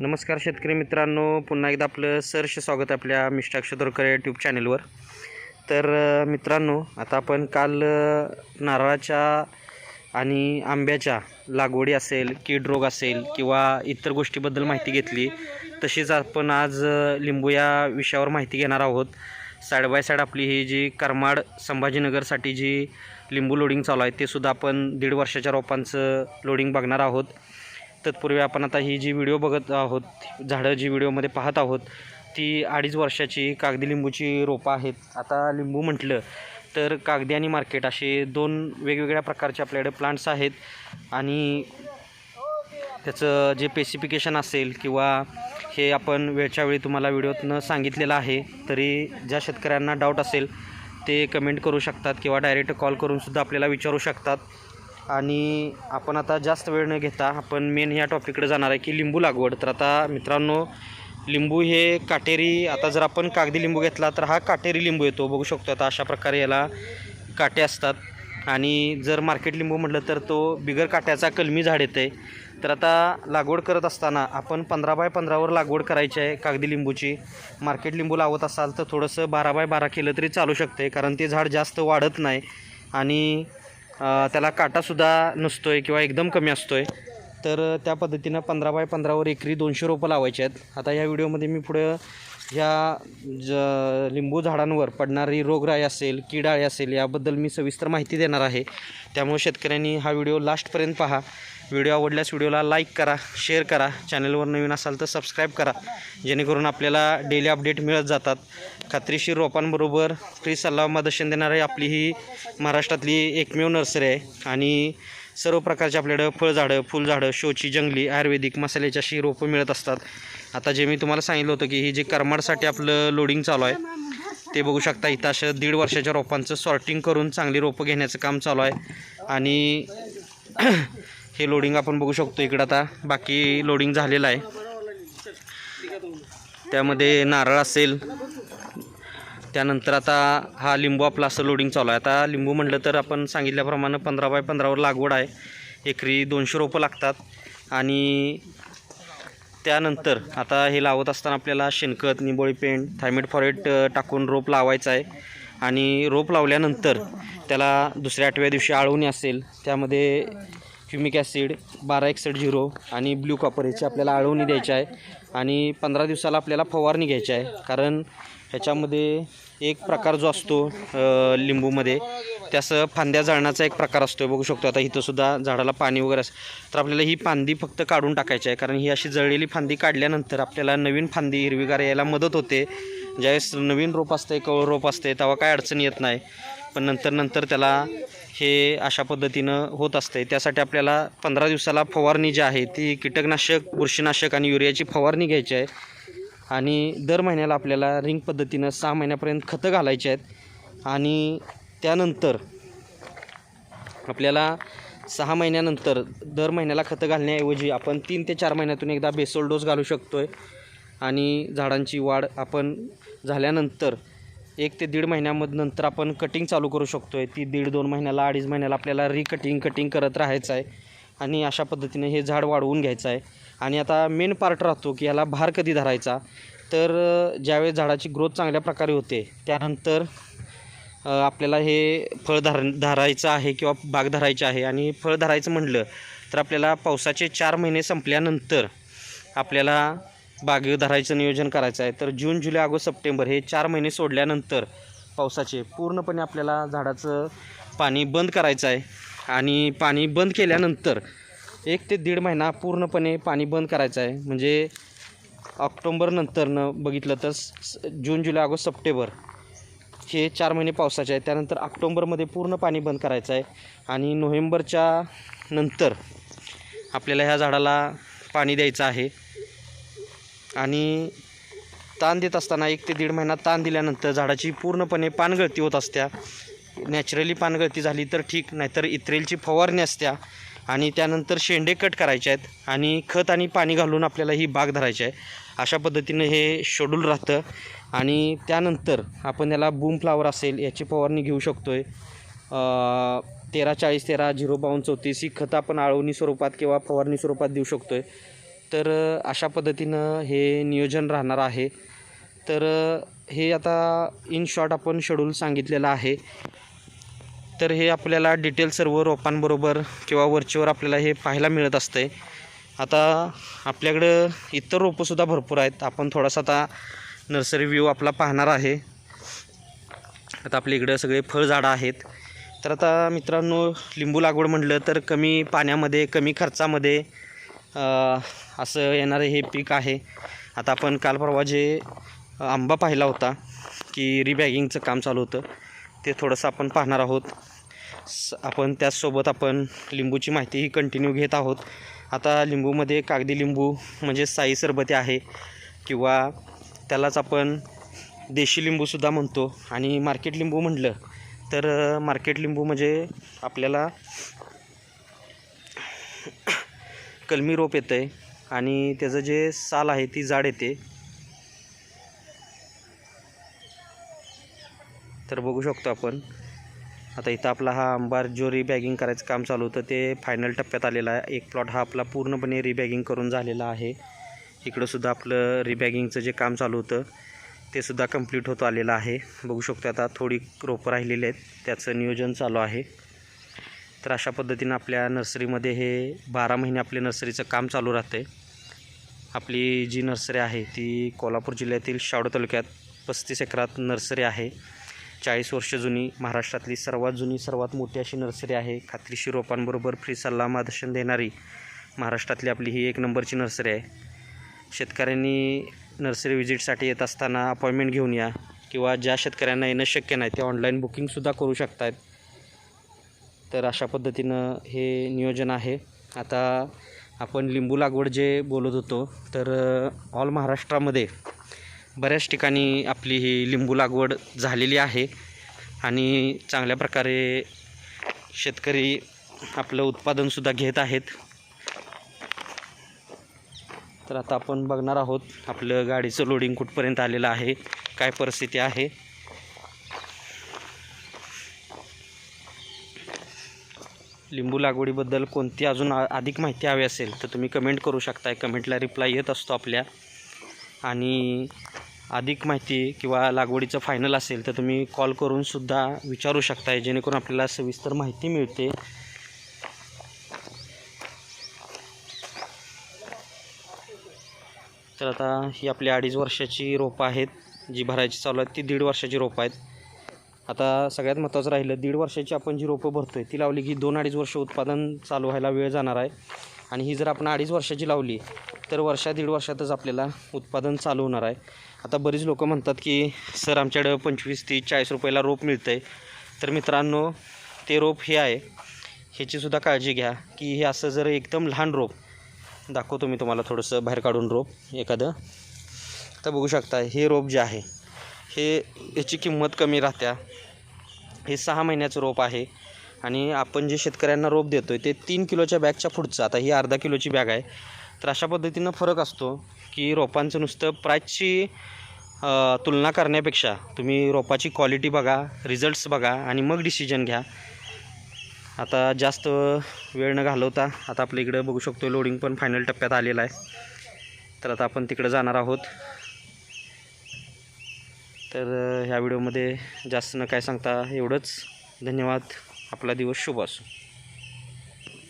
नमस्कार शेतकरी मित्रांनो पुन्हा एकदा आपलं सहर्ष स्वागत आपल्या मिस्टर अक्षदोरकर या यूट्यूब चॅनलवर तर मित्रांनो आता आपण काल नारळाच्या आणि आंब्याच्या लागवडी असेल कीड रोग असेल किंवा इतर गोष्टीबद्दल माहिती घेतली तशीच आपण आज लिंबू या विषयावर माहिती घेणार आहोत. साईड बाय साईड आपली ही जी करमाड संभाजीनगरसाठी जी लिंबू लोडिंग चालू आहे ते सुद्धा आपण दीड वर्षाच्या रोपांचं लोडिंग बघणार आहोत. तत्पूर्वी आपण आता ही जी व्हिडिओ बघत आहोत झाडं जी व्हिडिओमध्ये पाहत आहोत ती अडीच वर्षाची कागदी लिंबूची रोपं आहेत. आता लिंबू म्हटलं तर कागदी आणि मार्केट असे दोन वेगवेगळ्या प्रकारचे आपल्याकडे प्लांट्स आहेत आणि त्याचं जे पेसिफिकेशन असेल किंवा हे आपण वेळच्या वेळी तुम्हाला व्हिडिओतनं सांगितलेलं आहे तरी ज्या शेतकऱ्यांना डाऊट असेल ते कमेंट करू शकतात किंवा डायरेक्ट कॉल करूनसुद्धा आपल्याला विचारू शकतात. आणि आपण आता जास्त वेळ न घेता आपण मेन ह्या टॉपिककडे जाणार आहे की लिंबू लागवड. तर आता मित्रांनो लिंबू हे काटेरी आता जर आपण कागदी लिंबू घेतला तर हा काटेरी लिंबू येतो. बघू शकतो आता अशा प्रकारे याला काटे असतात. आणि जर मार्केट लिंबू म्हटलं तर तो बिगर काट्याचा कलमी झाड येते. तर आता लागवड करत असताना आपण पंधरा बाय पंधरावर लागवड करायची आहे कागदी लिंबूची. मार्केट लिंबू लावत असाल तर थोडंसं बारा बाय बारा केलं तरी चालू शकते कारण ते झाड जास्त वाढत नाही. आणि त्याला काटासुद्धा नसतो आहे किंवा एकदम कमी असतो आहे तर त्या पद्धतीनं पंधरा बाय पंधरावर एकरी दोनशे रोपं लावायचे आहेत. आता ह्या व्हिडिओमध्ये मी पुढं ह्या ज लिंबू झाडांवर पडणारी रोगराई असेल किडाळी असेल याबद्दल मी सविस्तर माहिती देणार आहे. त्यामुळे शेतकऱ्यांनी हा व्हिडिओ लास्टपर्यंत पहा. व्हिडिओ आवडल्यास व्हिडिओला लाईक करा शेअर करा. चॅनलवर नवीन असाल तर सबस्क्राईब करा. जेणेकरून आपल्याला डेली अपडेट मिळत जातात. खात्रीशीर रोपांबरोबर फ्री सल्ला मार्गदर्शन देणारी आपली ही महाराष्ट्रातली एकमेव नर्सरी आहे. आणि सर्व प्रकारचे आपल्याकडं फळझाडं फुलझाडं शोची जंगली आयुर्वेदिक मसाल्याची अशी रोपं मिळत असतात. आता जे मी तुम्हाला सांगितलं होतं की ही जे करमाडसाठी आपलं लोडिंग चालू आहे ते बघू शकता इथं असं दीड वर्षाच्या रोपांचं सॉर्टिंग करून चांगली रोपं घेण्याचं काम चालू आहे. आणि हे लोडिंग आपण बघू शकतो इकडं आता. बाकी लोडिंग झालेलं आहे. त्यामध्ये नारळ असेल. त्यानंतर आता हा लिंबू आपला असं लोडिंग चालू आहे. आता लिंबू म्हटलं तर आपण सांगितल्याप्रमाणे पंधरा बाय पंधरावर लागवड आहे. एकरी दोनशे रोपं लागतात. आणि त्यानंतर आता हे लावत असताना आपल्याला शेणखत निंबोळी पेंट थायमेट फॉरेट टाकून रोप लावायचं आहे. आणि रोप लावल्यानंतर त्याला दुसऱ्या आठव्या दिवशी आळवणी असेल. त्यामध्ये फ्युमिक ॲसिड बारा एकसठ झिरो आणि ब्ल्यू कॉपर याची आपल्याला आळवणी द्यायची आहे. आणि पंधरा दिवसाला आपल्याला फवारणी घ्यायची आहे. कारण ह्याच्यामध्ये एक प्रकार जो असतो लिंबूमध्ये त्यासं फांद्या जाळण्याचा एक प्रकार असतो. बघू शकतो आता इथंसुद्धा झाडाला पाणी वगैरे असं. तर आपल्याला ही फांदी फक्त काढून टाकायची आहे. कारण ही अशी जळलेली फांदी काढल्यानंतर आपल्याला नवीन फांदी हिरवीगार यायला मदत होते. ज्यावेळेस नवीन रोप असते कवळ रोप असते तेव्हा काय अडचण येत नाही. पण नंतर नंतर त्याला हे अशा पद्धतीनं होत असते त्यासाठी आपल्याला पंधरा दिवसाला फवारणी जी आहे ती कीटकनाशक बुरशीनाशक आणि युरियाची फवारणी घ्यायची आहे. आणि दर महिन्याला आपल्याला रिंग पद्धतीनं सहा महिन्यापर्यंत खतं घालायची आहेत. आणि त्यानंतर आपल्याला सहा महिन्यानंतर दर महिन्याला खतं घालण्याऐवजी आपण तीन ते चार महिन्यातून एकदा बेसोल डोस घालू शकतो आहे आणि झाडांची वाढ आपण झाल्यानंतर एक ते दीड महिन्यामध नंतर आपण कटिंग चालू करू शकतो आहे ती दीड दोन महिन्याला अडीच महिन्याला आपल्याला रिकटिंग कटिंग करत राहायचं आहे. आणि अशा पद्धतीने हे झाड वाढवून घ्यायचं आहे. आणि आता मेन पार्ट राहतो की याला भार कधी धरायचा? तर ज्यावेळेस झाडाची ग्रोथ चांगल्या प्रकारे होते त्यानंतर आपल्याला हे फळ धर धरायचं आहे किंवा बाग धरायचं आहे. आणि फळ धरायचं म्हटलं तर आपल्याला पावसाचे चार महिने संपल्यानंतर आपल्याला बाग धरायचं नियोजन करायचं आहे. तर जून जुलै ऑगस्ट सप्टेंबर हे चार महिने सोडल्यानंतर पावसाचे पूर्णपणे आपल्याला झाडाचं पाणी बंद करायचं आहे. आणि पाणी बंद केल्यानंतर एक ते दीड महिना पूर्णपणे पाणी बंद करायचं आहे. म्हणजे ऑक्टोंबरनंतरनं बघितलं तर स- जून जुलै ऑगस्ट सप्टेंबर हे चार महिने पावसाचे आहे त्यानंतर ऑक्टोंबरमध्ये पूर्ण पाणी बंद करायचं आहे. आणि नोव्हेंबरच्या नंतर आपल्याला ह्या झाडाला पाणी द्यायचं आहे. आणि ताण देत असताना एक ते दीड महिना ताण दिल्यानंतर झाडाची पूर्णपणे पानगळती होत असत्या. नॅचरली पानगळती झाली तर ठीक नाहीतर इत्रेलची फवारणी असत्या आणि त्यानंतर शेंडे कट करायचे आहेत आणि खत आणि पाणी घालून आपल्याला ही बाग धरायची आहे. अशा पद्धतीनं हे शेड्यूल राहतं आणि त्यानंतर आपण याला बूम फ्लावर असेल याची फवारणी घेऊ शकतो आहे तेरा चाळीस तेरा झिरो बावन्न चौतीस ही खतं आपण आळवणी स्वरूपात किंवा फवारणी स्वरूपात देऊ शकतो आहे तर अशा पद्धतीनं हे नियोजन राहणार आहे. तर हे आता इन शॉर्ट आपण शेड्यूल सांगितलेलं आहे. तर हे आपल्याला डिटेल सर्व रोपांबरोबर किंवा वरचीवर आपल्याला हे पाहायला मिळत असतंय. आता आपल्याकडं इतर रोपंसुद्धा भरपूर आहेत. आपण थोडासा आता नर्सरी व्ह्यू आपला पाहणार आहे. आता आपल्या इकडं सगळे फळझाडं आहेत. तर आता मित्रांनो लिंबू लागवड म्हटलं तर कमी पाण्यामध्ये कमी खर्चामध्ये असं येणारं हे पीक आहे. आता आपण काल परवा जे आंबा पाहिला होता की रिबॅगिंगचं काम चालू होतं ते थोडंसं आपण पाहणार आहोत. स आपण त्याचसोबत आपण लिंबूची माहितीही कंटिन्यू घेत आहोत. आता लिंबूमध्ये कागदी लिंबू म्हणजे साई सरबती आहे किंवा त्यालाच आपण देशी लिंबूसुद्धा म्हणतो. आणि मार्केट लिंबू म्हटलं तर मार्केट लिंबू म्हणजे आपल्याला कलमी रोप येतं आहे आणि त्याचं जे साल आहे ती जाड येते. तर बघू शकतो आपण. आता इथं आपला हा अंबार जो रिबॅगिंग करायचं काम चालू होतं ते फायनल टप्प्यात आलेलं आहे. एक प्लॉट हा आपला पूर्णपणे रिबॅगिंग करून झालेला आहे. इकडंसुद्धा आपलं रिबॅगिंगचं जे काम चालू होतं ते सुद्धा कंप्लीट होत आलेलं आहे. बघू शकतो आता थोडी रोपं राहिलेली आहेत. त्याचं नियोजन चालू आहे. तर अशा पद्धतीनं आपल्या नर्सरीमध्ये हे बारा महिने आपले नर्सरीचं काम चालू राहते आपली जी नर्सरी आहे ती कोल्हापूर जिल्ह्यातील शावड तालुक्यात पस्तीस एकरात नर्सरी आहे. चाळीस वर्ष जुनी महाराष्ट्रातली सर्वात जुनी सर्वात मोठी अशी नर्सरी आहे. खात्रीशी रोपांबरोबर फ्री सल्ला मार्गदर्शन देणारी महाराष्ट्रातली आपली ही एक नंबरची नर्सरी आहे. शेतकऱ्यांनी नर्सरी व्हिजिटसाठी येत असताना अपॉइंटमेंट घेऊन या किंवा ज्या शेतकऱ्यांना येणं शक्य नाही ते ऑनलाईन बुकिंगसुद्धा करू शकतात तर अशा पद्धतीनं हे नियोजन आहे. आता आपण लिंबू लागवड जे बोलत होतो तर ऑल महाराष्ट्रामध्ये बऱ्याच ठिकाणी आपली ही लिंबू लागवड झालेली आहे आणि चांगल्या प्रकारे शेतकरी आपलं उत्पादनसुद्धा घेत आहेत. तर आता आपण बघणार आहोत आपलं गाडीचं लोडिंग कुठपर्यंत आलेलं आहे काय परिस्थिती आहे. लिंबू लागवडीबद्दल कोणती अजून आ- अधिक माहिती हवी असेल तर तुम्ही कमेंट करू शकताय. कमेंटला रिप्लाय येत असतो आपल्या. आणि अधिक माहिती किंवा लागवडीचं फायनल असेल तर तुम्ही कॉल करूनसुद्धा विचारू शकताय जेणेकरून आपल्याला सविस्तर माहिती मिळते. तर आता ही आपली अडीच वर्षाची रोपं आहेत जी भरायची चालू आहेत ती दीड वर्षाची रोपं आहेत. आता सगळ्यात महत्त्वाचं राहिलं दीड वर्षाची आपण जी रोपं भरतो आहे ती लावली की दोन अडीच वर्ष उत्पादन चालू व्हायला वेळ जाणार आहे. आणि ही जर आपण अडीच वर्षाची लावली तर वर्षा दीड वर्षातच आपल्याला उत्पादन चालू होणार आहे. आता बरीच लोक म्हणतात की सर आमच्याकडं पंचवीस तीस चाळीस रुपयाला रोप मिळतं आहे तर मित्रांनो ते रोप हे आहे. ह्याचीसुद्धा काळजी घ्या की हे असं जर एकदम लहान रोप दाखवतो मी तुम्हाला थोडंसं बाहेर काढून रोप एखादं. तर बघू शकता हे रोप जे आहे हे याची किंमत कमी राहत्या. हे सहा महिन्याचं रोप आहे. आणि आपण जे शेतकऱ्यांना रोप देतो आहे ते तीन किलोच्या बॅगच्या पुढचं. आता ही अर्धा किलोची बॅग आहे. तर अशा पद्धतीनं फरक असतो की रोपांचं नुसतं प्राईजची तुलना करण्यापेक्षा तुम्ही रोपाची क्वालिटी बघा रिझल्ट्स बघा आणि मग डिसिजन घ्या. आता जास्त वेळ न घालवता आता आपल्या इकडं बघू शकतो लोडिंग पण फायनल टप्प्यात आलेलं आहे. तर आता आपण तिकडं जाणार आहोत. तर ह्या व्हिडिओमध्ये जास्त न काय सांगता एवढंच. धन्यवाद. आपला दिवस शुभ असो.